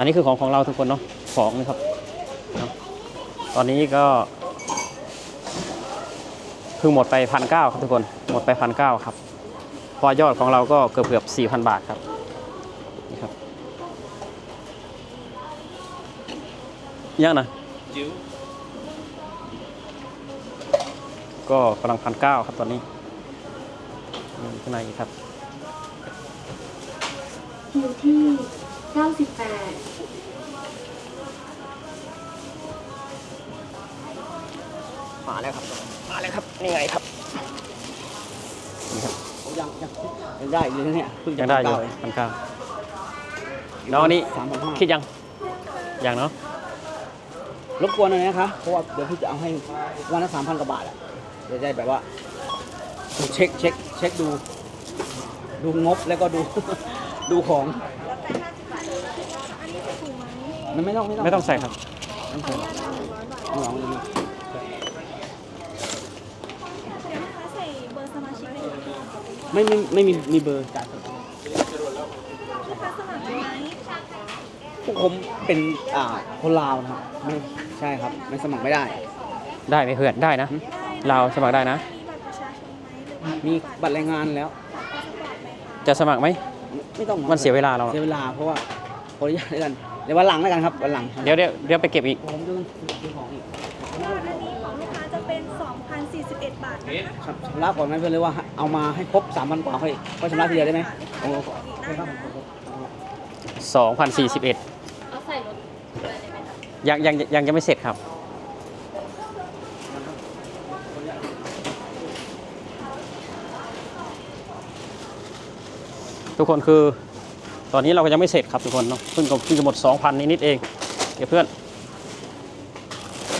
อันนี้คือของของเราทุกคนเนาะของนะครับ ตอนนี้ก็เพิ่งหมดไปพันเก้าครับทุกคนหมดไปพันเก้าครับพอยอดของเราก็เกือบเกือบสี่พันบาทครับนี่ครับยังนะก็กำลังพันเก้าครับตอนนี้ข้างในครับคิวที่ 98 มาแล้วครับ มาแล้วครับ นี่ไงครับนี่ครับผมยังยังยังได้อยู่นะเนี่ยเพิ่งจะยังได้อยู่เก้าเองพันเก้าแล้วอันนี้สามพันห้าคิดยังยังเนาะรบกวนหน่อยนะคะเพราะว่าเดี๋ยวพี่จะเอาให้วันละสามพันกว่าบาทอะเดี๋ยวจะได้แบบว่าเช็คเช็คเช็คดู ดูงบแล้วก็ดูดูของมันไม่ต้องไม่ต้องไม่ต้องใส่ครับไม่ต้องเอาลองดูนะ ใส่เบอร์สมาชิกในลูก ไม่ไม่ไม่มีมีเบอร์จ่ายสดค้าสมัครไหมพวกผมเป็นอ่าคนลาวนะครับไม่ใช่ครับไม่สมัครไม่ได้ ได้ไหมเพื่อนได้นะ เราสมัครได้นะ มีบัตรประชาชนไหมหรือมีบัตรแรงงานแล้ว จะสมัครไหมไม่ต้องมันเสียเวลาเราเสียเวลาเพราะว่าขออนุญาตแล้วกันเดี๋ยววันหลังแล้วกันครับวันหลังเดี๋ยวเดี๋ยวเดี๋ยวไปเก็บอีกผมดูดูของอีก ยอดอันนี้ของลูกค้าจะเป็น 2,041 บาทนะคะครับชำระก่อนไหมเพื่อนเลยว่าเอามาให้ครบสามพันกว่าค่อยค่อยชำระทีเดียวได้ไหมโอ้โหอีกได้ได้ครับนะ2,041 เอาใส่รถเลยได้ไหมครับยังยังยังจะไม่เสร็จครับ ทุกคนคือ ตอนนี้เราก็ยังไม่เสร็จครับทุกคนเนาะเพิ่งก็เพิ่งจะหมด 2,000นิดๆเองเดี๋ยวเพื่อน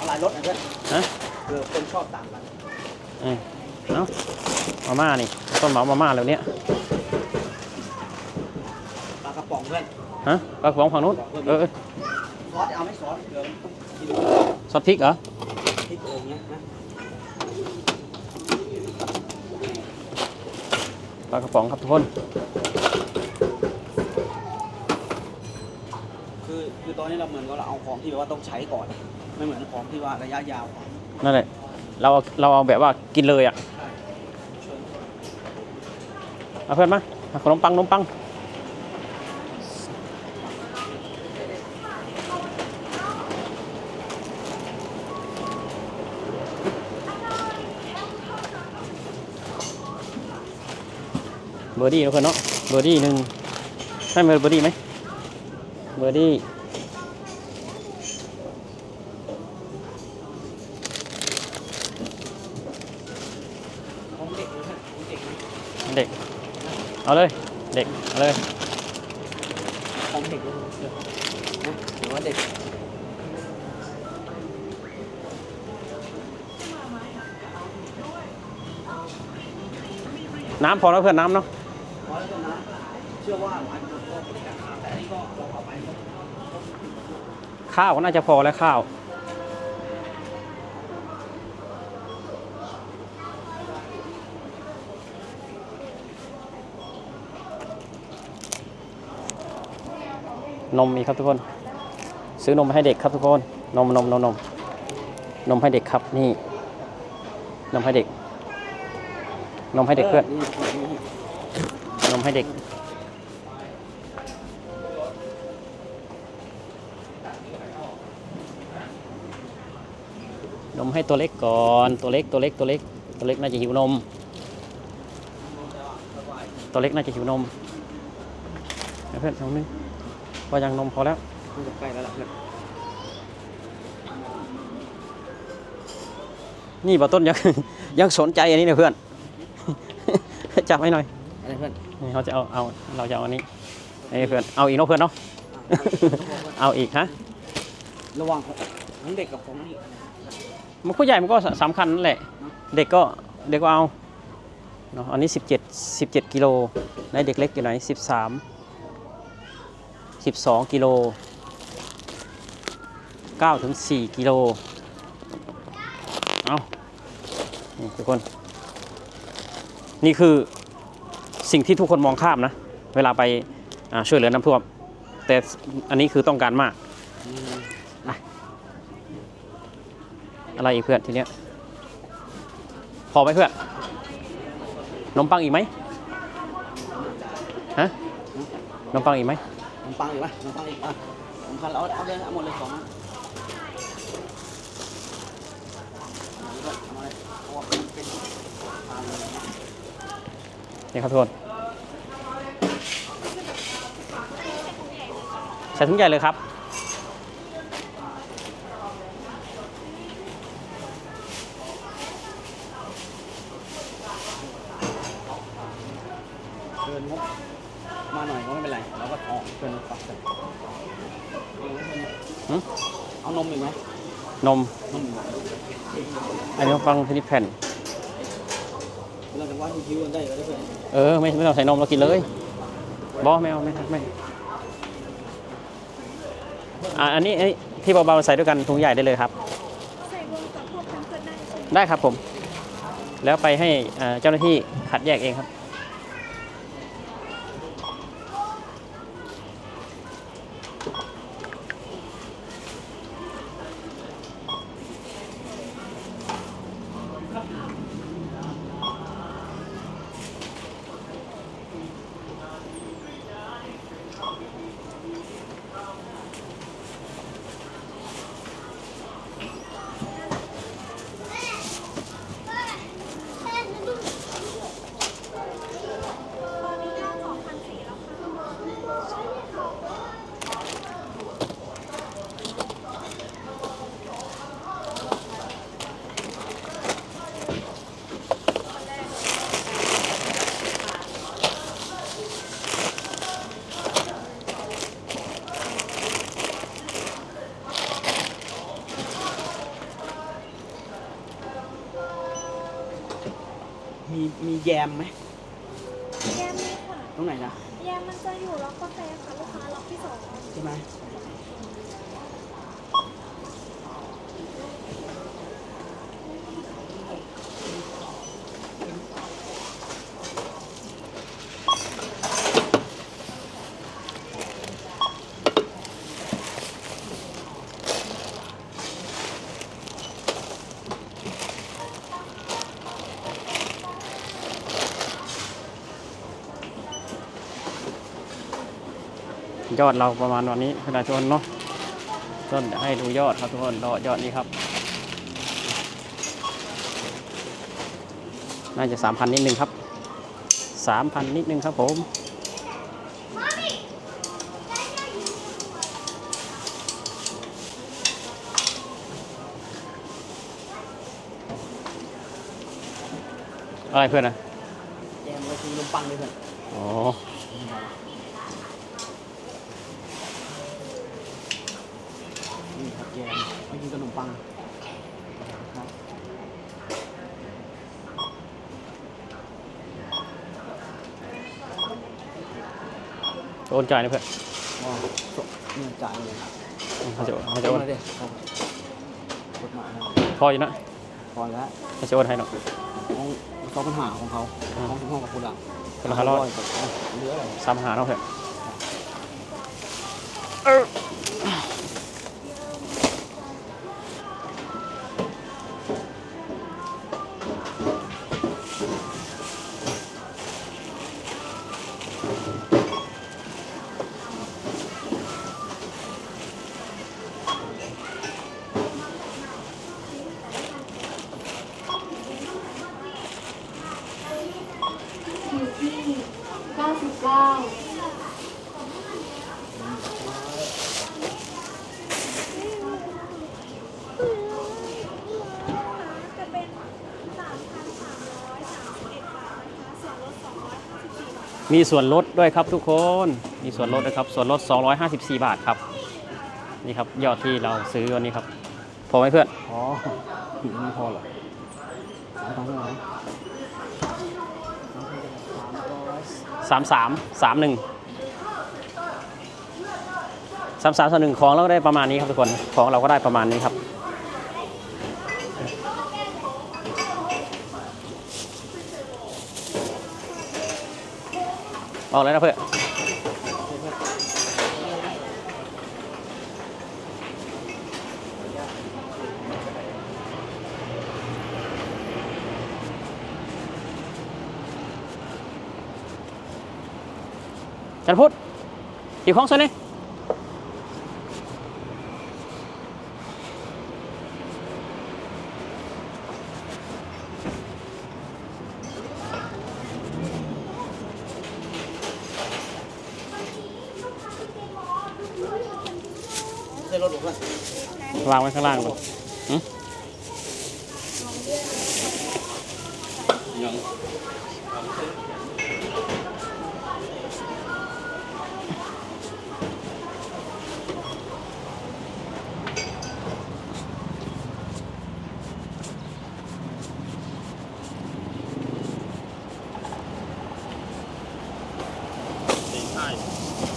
อะไรรถนะเพื่อนฮะ เผื่อคนชอบต่างกัน เอ้ยเนาะมาม่านี่ ต้นเหมามาม่าแล้วเนี้ยปลากระป๋องเพื่อนฮะปลากระป๋องฝั่งนู้นเออเออซอสเอาไหม่ซอสเดี๋ยวกินซอสพริกเหรอพริกอะไรอย่างเงี้ยนะปลากระป๋องครับทุกคนคือคือตอนนี้เราเหมือนกับเราเอาของที่แบบว่าต้องใช้ก่อน ไม่เหมือนของที่ว่าระยะยาวนั่นแหละ เราเราเอาแบบว่ากินเลยอะเอาเพื่อนมาขนมปังขนมปังเบอร์ดี้ทุกคนเนาะเบอร์ดี้หนึ่งให้เบอร์เบอร์ดี้ไหมเบอร์ดี้ ของเด็กเลยเพื่อนของเด็กนะ เด็ก เอาเลย เด็ก เอาเลยของเด็กเลยเดี๋ยวนะหรือว่าเด็กน้ำพอแล้วเพื่อนน้ำเนาะเพราะฉะนั้นเชื่อว่าหลายคนก็บริการหาแต่อันนี้ก็เราเอาไปข้าวก็น่าจะพอแล้วข้าว นมมีครับทุกคน ซื้อนมให้เด็กครับทุกคน นมนมนมนมนมให้เด็กครับนี่ นมให้เด็ก นมให้เด็กเพื่อน นมให้เด็ก นมให้ตัวเล็กก่อนตัวเล็กตัวเล็กตัวเล็กตัวเล็กน่าจะหิวนม ตัวเล็กน่าจะหิวนมเพื่อนเอานึง พอยังนมพอแล้วมันจะใกล้แล้วล่ะเพื่อนนี่บ่ต้นยังยังสนใจอันนี้เนี่ยเพื่อน จับให้หน่อยอะไรเพื่อนนี่เขาจะเอาเอาเราจะเอาอันนี้ไอ้เพื่อนเอาอีกเนาะเพื่อนเนาะเอาอีกฮะระหว่างของเด็กกับของนี่มันผู้ใหญ่มันก็สำคัญนั่นแหละ เด็กก็เด็กก็เอาเนาะอันนี้ 17 17กิโลในเด็กเล็กอยู่ไหน13 12 กิโล9ถึง4กิโล เอานี่ทุกคน นี่คือสิ่งที่ทุกคนมองข้ามนะ เวลาไปาช่วยเหลือน้ำท่วม แต่อันนี้คือต้องการมาก อะไรอีกเพื่อนทีเนี้ย พอไหมเพื่อนนมปังอีกไหมฮะนมปังอีกไหม มปังอีกไหมขนมปังอีกอะขนมปังเอาเอาเลยเอาหมดเลยสองอันเอามาเลยเพราะว่ามันเป็นทางเลยนี่ครับทุกคนใส่ถุงใหญ่เลยครับ เกินงบมาหน่อยก็ไม่เป็นไรเราก็ออกเกินปรับไป หึ เอานมอีกไหม นมนมอีกไหมอันนี้นมปังชนิดแผ่นเราจะว่าคิวกันได้ก็ได้เพื่อนเออ ไม่ไม่ต้องใส่นมเรากินเลยบอไม่เอาไม่เอาไม่อ่าอันนี้ไอ้ที่เบาๆใส่ด้วยกันถุงใหญ่ได้เลยครับ ใส่รวมกับพวกแพมเพิร์สได้ใช่ไหมได้ครับผม แล้วไปให้อ่าเจ้าหน้าที่คัดแยกเองครับ มีมีแยมไหมแยมนี่ค่ะ ตรงไหนนะแยมมันจะอยู่ล็อกกาแฟค่ะลูกค้าล็อกที่สองใช่ไหม ยอดเราประมาณวันนี้ขนาดชนเนาะต้นเดี๋ยวให้ดูยอดครับทุกคนรอยอดนี้ครับ น่าจะสามพันนิดนึงครับสามพันนิดนึงครับผมอะไรเพื่อนนะแยมไว้กินขนมปังเลยเพื่อนอ๋อ นี่ครับแยม ไว้กินขนมปังครับโอนจ่ายนะเพื่อนอ๋อเนี่ยจ่ายเลยเขาจะเขาจะโอนมาดิครับกดมานะพออยู่นะพอแล้วเขาจะโอนให้เนาะของเขาปัญหาของเขาอ่าของทุกห้องกับคุณอะคนละห้าร้อยกับเหลืออะไรสามหาเนาะเพื่อน มีส่วนลดด้วยครับทุกคน มีส่วนลดด้วยครับ ส่วนลด 254 บาทครับ นี่ครับยอดที่เราซื้อวันนี้ครับ พอไหมเพื่อน อ๋อถึงไม่พอเหรอสามพันเท่าไหร่ สามสามสามหนึ่งสามสามสามหนึ่งของเราก็ได้ประมาณนี้ครับทุกคนของเราก็ได้ประมาณนี้ครับออกเลยนะเพื่อน จันพุทธอีกของส่วนนี้ใส่รถหรือเปล่าวางไว้ข้างล่างเลยหึ ยัง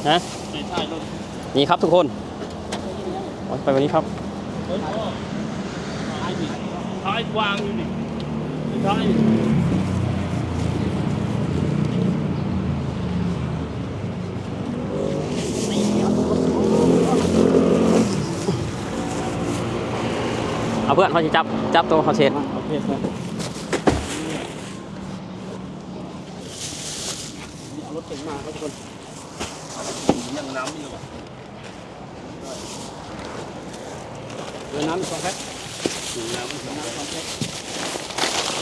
ฮะนี่ครับทุกคนไปวันนี้ครับท้ายวางอยู่นี่ท้ายเอาเพื่อนเขาจะจับจับตัวเขาเช็ดโอเคครับนี่เอารถเก๋งมาครับทุกคน ยังน้ำนี่หรอ เรือน้ำสองแพ็ค น้ำ เรือน้ำสองแพ็ค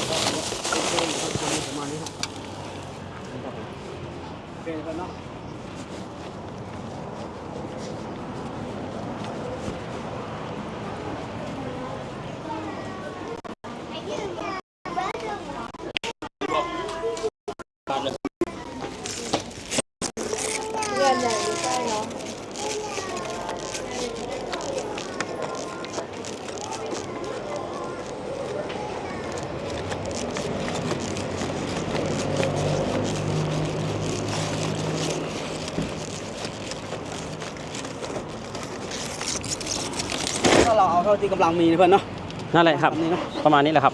ก็รถเก๋งครับประมาณนี้ครับครับผม โอเคครับเนาะ ก็เราเอาเท่าที่กำลังมีนะเพื่อนเนาะนั่นแหละครับตามนี้เนาะประมาณนี้แหละครับ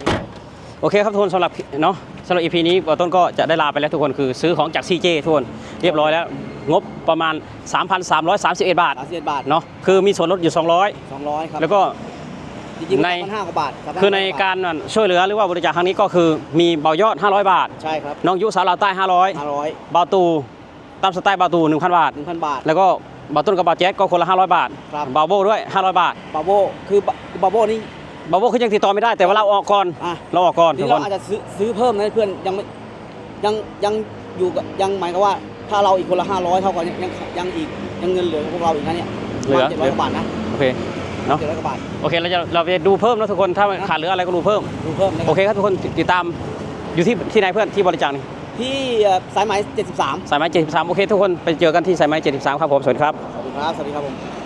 โอเคครับทุกคนสำหรับเนาะสำหรับ EP นี้ต้นก็จะได้ลาไปแล้วทุกคนคือซื้อของจาก CJ ทุกคนเรียบร้อยแล้ว งบประมาณ 3,331 บาทสามสิบเอ็ดบาทเนาะคือมีส่วนลดอยู่สองร้อยครั200บแล้วก็จริงๆในในพันห้ากว่าบาทรับคือในการช่วยเหลือหรือว่าบริจาคครั้งนี้ก็คือมีเบายอด 500 บาทใช่ครับน้องยุสาวลาวใต้ 500ห้าร้อยบาตูตามสไตล์บาตู 1,000 บาทหนึ่งพันบาท แล้วก็ บาต้นกับบาแจ๊กก็คนละ500 บาทครับ บาโบด้วย 500 บาท บาโบคือบาโบนี่ บาโบคือยังติดต่อไม่ได้แต่ว่าเราออกก่อนอะ เราออกก่อนทุนี่กคเรานอาจจะซื้อซื้อเพิ่มนะเพื่อนยังไม่ยังยังอยู่กับยังหมายกับว่า ถ้าเราอีกคนละห้าร้อยเท่ากันยังยังอีกยังเงินเหลือพวกเราอีกนะเนี่ยเหลือเจ็ดร้อยกว่าบาทนะโอเค เนาะเจ็ดร้อยกว่าบาท โอเคเราจะเราจะดูเพิ่มนะทุกคนถ้าขาดเหลืออะไรก็ดูเพิ่ม ดูเพิ่มนะคโอรับเคครับทุกคนติดตามอยู่ที่ที่ไหนเพื่อนที่บริจาคนี่ ที่เอ่อสายไหม73 สายไม้73 โอเคทุกคนไปเจอกันที่สายไม้73 ครับผม สวัสดีครับขอบคุณครับ สวัสดีครับผม